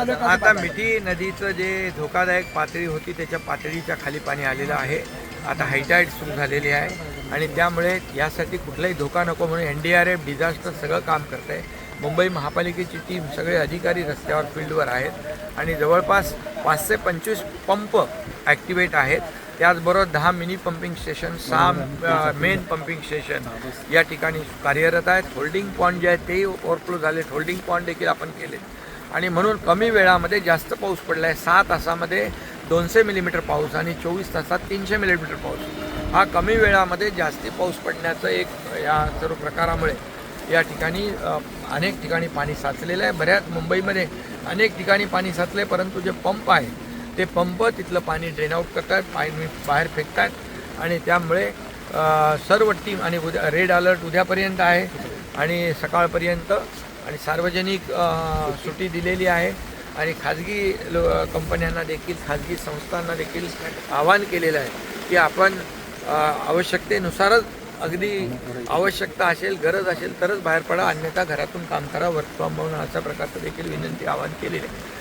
आता मिठी नदीचं जे धोकादायक पातळी होती त्याच्या पातळीच्या खाली पाणी आलेलं आहे. आता हायटाईड सुरू झालेली आहे. आणि त्यामुळे यासाठी कुठलाही धोका नको म्हणून N D R F disaster सगळं काम करत आहे मुंबई महापालिकेची टीम सगळे अधिकारी रस्त्यावर फील्डवर आहेत. आणि जवळपास पाचशे पंचवीस पंप ॲक्टिवेट आहेत. त्याचबरोबर दहा मिनी पंपिंग स्टेशन सहा मेन पंपिंग स्टेशन या ठिकाणी कार्यरत आहेत. होल्डिंग पॉईंट जे आहेत तेही ओव्हरफ्लो झालेत होल्डिंग पॉईंट देखील आपण केलेत आणि म्हणून कमी वेळामध्ये जास्त पाऊस पडला आहे सहा तासामध्ये दोनशे मिलीमीटर पाऊस आणि चोवीस तासात तीनशे मिलीमीटर पाऊस. हा कमी वेळामध्ये जास्ती पाऊस पडण्याचं एक या सर्व प्रकारामुळे या ठिकाणी अनेक ठिकाणी पाणी साचलेलं आहे. बऱ्याच मुंबईमध्ये अनेक ठिकाणी पाणी साचले परंतु जे पंप आहे ते पंप तिथलं पाणी ड्रेन आउट करतात पाणी बाहेर फेकतात आणि त्यामुळे सर्व टीम आणि उद्या रेड अलर्ट उद्यापर्यंत आहे आणि सकाळपर्यंत आणि सार्वजनिक सुट्टी दिलेली आहे आणि खाजगी लो कंपन्यांना देखील खाजगी संस्थांना देखील आवाहन केलेलं आहे की आपण आवश्यकतेनुसारच अगदी आवश्यकता असेल गरज असेल तरच बाहेर पडा अन्यथा घरातून काम करा वर्क फ्रॉम होऊन अशा प्रकारचं देखील विनंती आवाहन केलेली आहे.